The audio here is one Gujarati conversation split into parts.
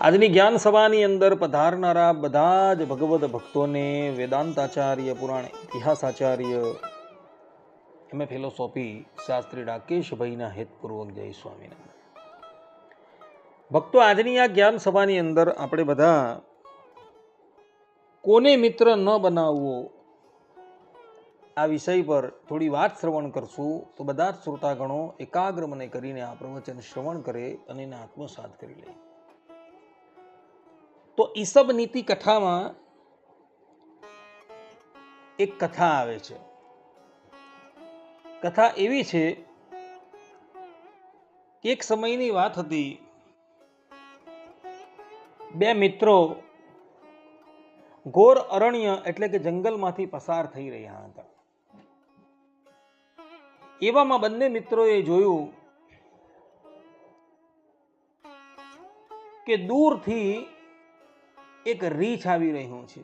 આજની જ્ઞાન સભાની અંદર પધારનારા બધા જ ભગવદ્ ભક્તોને વેદાંતાચાર્ય, પુરાણ ઇતિહાસાચાર્ય, એમ. ફિલોસોફી શાસ્ત્રી રાકેશભાઈના હેતપૂર્વક જય સ્વામિનારાયણ. ભક્તો, આજની આ જ્ઞાન સભાની અંદર આપણે બધા કોને મિત્ર ન બનાવવો આ વિષય પર થોડી વાત શ્રવણ કરશું. તો બધા જ શ્રોતાગણો એકાગ્ર મને કરીને આ પ્રવચન શ્રવણ કરે અને એને આત્મસાત કરી લે. તો ઈસબ નીતિ કથામાં એક કથા આવે છે. કથા એવી છે કે એક સમયની વાત હતી, બે મિત્રો ઘોર અરણ્ય એટલે કે જંગલમાંથી પસાર થઈ રહ્યા હતા. એવામાં બંને મિત્રોએ જોયું કે દૂરથી એક રીછ આવી રહ્યું છે.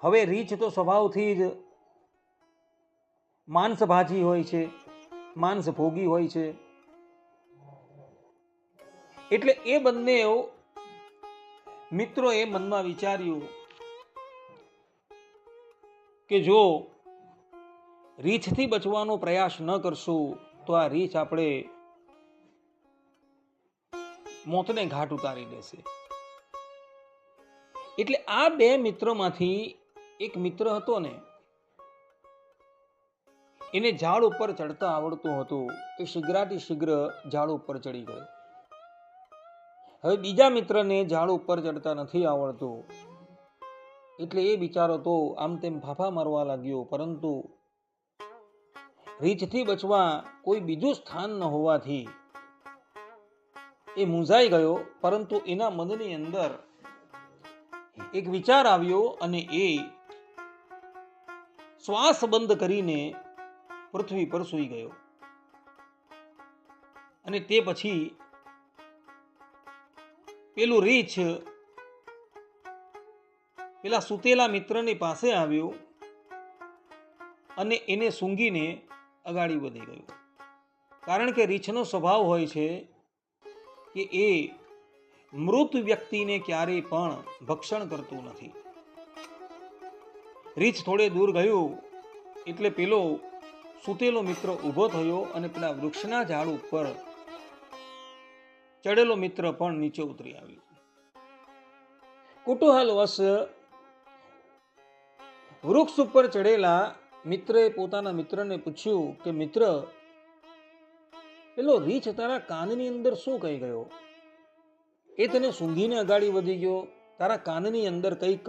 હવે રીછ તો સ્વભાવથી જ માંસભાજી હોય છે માંસ ભોગી હોય છે. એટલે એ બંને મિત્રોએ મનમાં વિચાર્યું કે જો રીછથી બચવાનો પ્રયાસ ન કરશું, તો આ રીછ આપણે મોતને ઘાટ ઉતારી દેશે. એટલે આ બે મિત્રોમાંથી એક મિત્ર હતો ને, એને ઝાડ ઉપર ચડતા આવડતું હતું એ શીઘ્રાથી શીઘ્ર ઝાડ ઉપર ચડી ગયો. હવે બીજા મિત્રને ઝાડ ઉપર ચડતા નથી આવડતું. એટલે એ બિચારો તો આમ તેમ ફાફા મારવા લાગ્યો, પરંતુ રીછથી બચવા કોઈ બીજું સ્થાન ન હોવાથી એ મૂંઝાઈ ગયો, પરંતુ એના મનની અંદર એક વિચાર આવ્યો અને એ શ્વાસ બંધ કરીને પૃથ્વી પર સૂઈ ગયો. અને તે પછી પેલું રીછ પેલા સૂતેલા મિત્રની પાસે આવ્યો અને એને સૂંઘીને અગાડી વધી ગયો. કારણ કે રીછનો સ્વભાવ હોય છે કે એ મૃત વ્યક્તિને ક્યારેય પણ ભક્ષણ કરતું નથી. રીછ થોડે દૂર ગયું એટલે પેલો સૂતેલો મિત્ર ઊભો થયો અને પેલા વૃક્ષના ઝાડ ઉપર ચડેલો મિત્ર પણ નીચે ઉતરી આવ્યો. કુતૂહલવશ વૃક્ષ ઉપર ચડેલા મિત્રએ પોતાના મિત્રને પૂછ્યું કે, મિત્ર, પેલો રીછ તારા કાનની અંદર શું કહી ગયો? એ તને સૂંઘીને અગાડી વધી ગયો. તારા કાનની અંદર કંઈક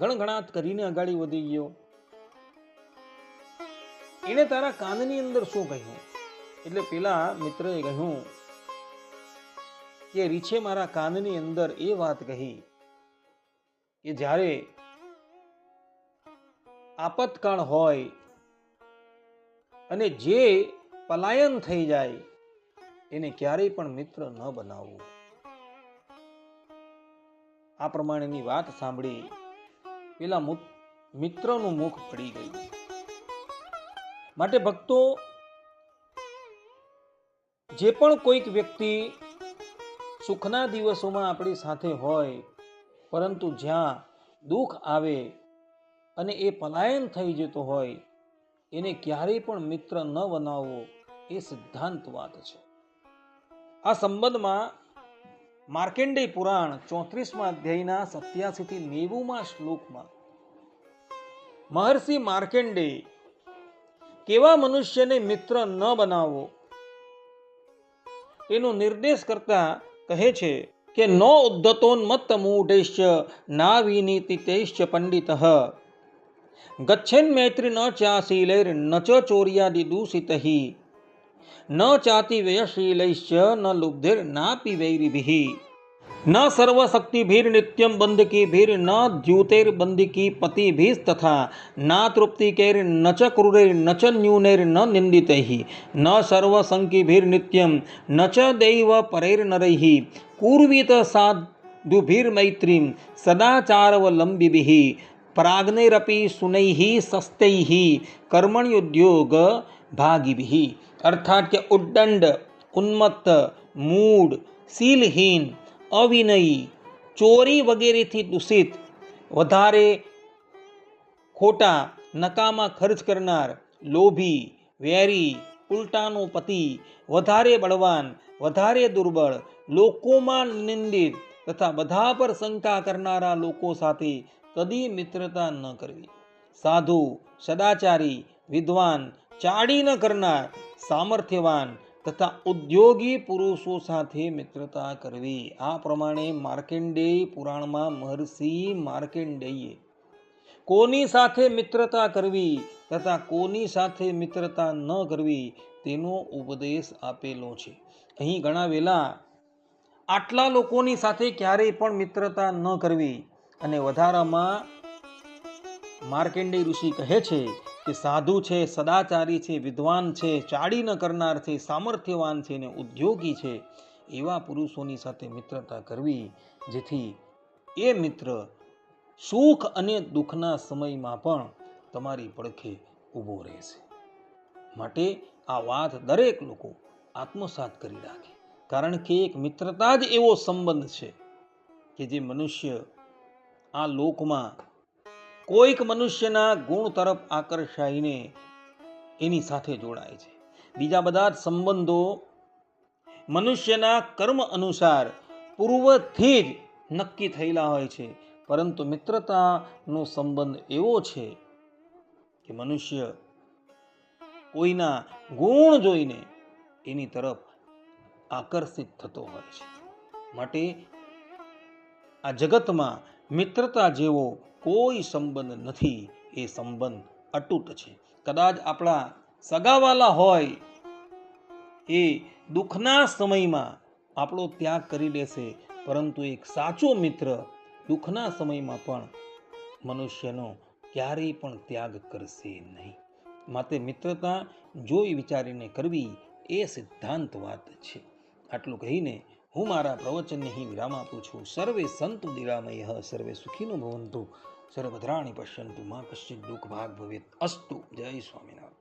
ગણગણાટ કરીને અગાડી વધી ગયો. એણે તારા કાનની અંદર શું કહ્યું? એટલે પેલા મિત્રએ કહ્યું કે, રીછે મારા કાનની અંદર એ વાત કહી કે, જ્યારે આપતકાળ હોય અને જે પલાયન થઈ જાય, એને ક્યારેય પણ મિત્ર ન બનાવવું. આ પ્રમાણેની વાત સાંભળી પેલા મિત્રનું મુખ પડી ગયું. માટે ભક્તો, જે પણ કોઈક વ્યક્તિ સુખના દિવસોમાં આપણી સાથે હોય, પરંતુ જ્યાં દુઃખ આવે અને એ પલાયન થઈ જતો હોય, એને ક્યારેય પણ મિત્ર ન બનાવવો એ સિદ્ધાંત વાત છે. આ સંબંધમાં માર્કેન્ડેય પુરાણ ચોત્રીસમાં અધ્યાયના સત્યાસીથી નેવુંમાં શ્લોકમાં. મહર્ષિ માર્કેન્ડે, કેવા મનુષ્યને મિત્ર ન બનાવવો તેનો નિર્દેશ કરતા કહે છે કે, ન ઉદ્ધતોન્મત્ત મૂઢૈશ્ચ ના વિનીતિતૈશ્ચ પંડિત. ગચ્છેન મૈત્રી ન ચાશીલૈર ન ચ ચોર્યાદિ દૂષિત. न चाति व्ययशील न लुब्धिर ना पी वैरिभि न सर्वशक्ति भीर नित्यम बंद की भीर न द्यूतेर बंद की पति भी तथा न तृप्ति केर न च क्रूरे न च न्यूनेर न निंदित ही न सर्वसंकी भीर नित्यम न च दैव परेर नरही कूर्वीत साधुभीर मैत्रीं सदाचारवलंबिभिः प्राग्नैरपि सुनैः, सस्तैः। कर्मण्युद्योग ભાગીભિः અર્થાત કે ઉદ્દંડ ઉન્મત્ત મૂઢ શીલહીન અવિનયી ચોરી વગેરેથી દૂષિત વધારે ખોટા નકામા ખર્ચ કરનાર લોભી વેરી ઉલટાનો પતિ વધારે બળવાન વધારે દુર્બળ લોકોમાં નિંદિત તથા બધા પર શંકા કરનારા લોકો સાથે કદી મિત્રતા ન કરવી સાધુ સદાચારી વિદ્વાન ચાડી ન કરનાર સામર્થ્યવાન તથા ઉદ્યોગી પુરુષો સાથે મિત્રતા કરવી. આ પ્રમાણે માર્કેન્ડેય પુરાણમાં મહર્ષિ માર્કેન્ડેયે કોની સાથે મિત્રતા કરવી તથા કોની સાથે મિત્રતા ન કરવી તેનો ઉપદેશ આપેલો છે. અહીં ગણાવેલા આટલા લોકોની સાથે ક્યારેય પણ મિત્રતા ન કરવી અને વધારામાં માર્કેન્ડેય ઋષિ કહે છે કે સાધુ છે, સદાચારી છે, વિદ્વાન છે ચાડી ન કરનાર છે, સામર્થ્યવાન છે ને ઉદ્યોગી છે, એવા પુરુષોની સાથે મિત્રતા કરવી, જેથી એ મિત્ર સુખ અને દુઃખના સમયમાં પણ તમારી પડખે ઊભો રહેશે. માટે આ વાત દરેક લોકો આત્મસાત કરી રાખે. કારણ કે એક મિત્રતા જ એવો સંબંધ છે કે જે મનુષ્ય આ લોકમાં કોઈક મનુષ્યના ગુણ તરફ આકર્ષાઈને એની સાથે જોડાય છે. બીજા બધા જ સંબંધો મનુષ્યના કર્મ અનુસાર પૂર્વથી જ નક્કી થયેલા હોય છે. પરંતુ મિત્રતાનો સંબંધ એવો છે કે મનુષ્ય કોઈના ગુણ જોઈને એની તરફ આકર્ષિત થતો હોય છે. માટે આ જગતમાં મિત્રતા જેવો કોઈ સંબંધ નથી, એ સંબંધ અતૂટ છે. કદાચ આપણા સગાવાલા હોય, એ દુઃખના સમયમાં આપણો ત્યાગ કરી દેશે પરંતુ એક સાચો મિત્ર દુઃખના સમયમાં પણ મનુષ્યનો ક્યારેય પણ ત્યાગ કરશે નહીં. માટે મિત્રતા જોઈ વિચારીને કરવી એ સિદ્ધાંત વાત છે. આટલું કહીને હું મારા પ્રવચનને અહીં વિરામ આપું છું. સર્વે સંતુ નિરામય, સર્વે સુખીનો ભવંતુ. સર્વધરાણી પશ્યંતુ, મા કશ્ચિત દુઃખ ભાગ ભવેત અસ્તુ. જય સ્વામિનારાયણ.